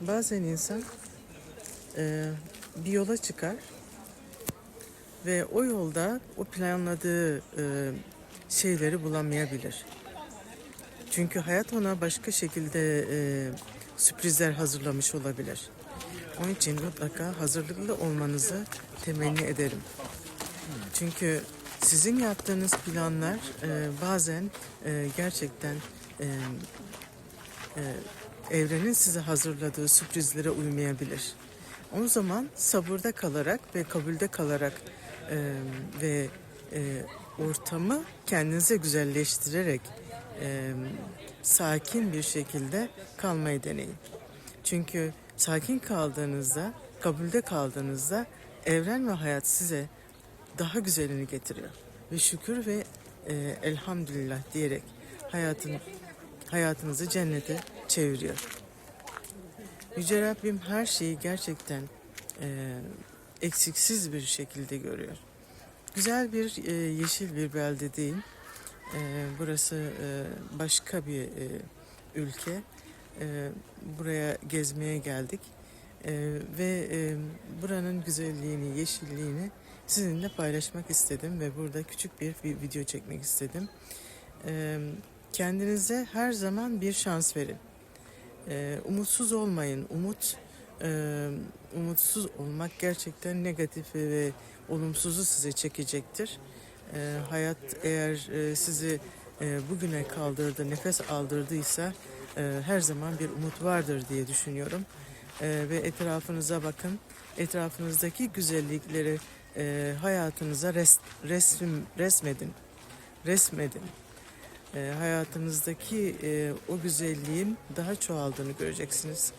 Bazen insan e, bir yola çıkar ve o yolda o planladığı e, şeyleri bulamayabilir. Çünkü hayat ona başka şekilde e, sürprizler hazırlamış olabilir. Onun için mutlaka hazırlıklı olmanızı temenni ederim. Çünkü sizin yaptığınız planlar e, bazen e, gerçekten e, e, evrenin size hazırladığı sürprizlere uymayabilir. O zaman sabırda kalarak ve kabulde kalarak e, ve e, ortamı kendinize güzelleştirerek e, sakin bir şekilde kalmayı deneyin. Çünkü sakin kaldığınızda, kabulde kaldığınızda evren ve hayat size daha güzelini getiriyor. Ve şükür ve e, elhamdülillah diyerek hayatın hayatınızı cennete çeviriyor. Yüce Rabbim her şeyi gerçekten e, eksiksiz bir şekilde görüyor. Güzel bir e, yeşil bir belde değil. E, burası e, başka bir e, ülke. E, buraya gezmeye geldik. E, ve e, buranın güzelliğini, yeşilliğini sizinle paylaşmak istedim ve burada küçük bir vi- video çekmek istedim. E, kendinize her zaman bir şans verin. E, umutsuz olmayın. Umut, e, umutsuz olmak gerçekten negatif ve olumsuzu size çekecektir. E, hayat eğer e, sizi e, bugüne kaldırdı, nefes aldırdıysa e, her zaman bir umut vardır diye düşünüyorum. E, ve etrafınıza bakın. Etrafınızdaki güzellikleri e, hayatınıza res, resim resmedin. Resmedin. E, hayatınızdaki e, o güzelliğin daha çoğaldığını göreceksiniz.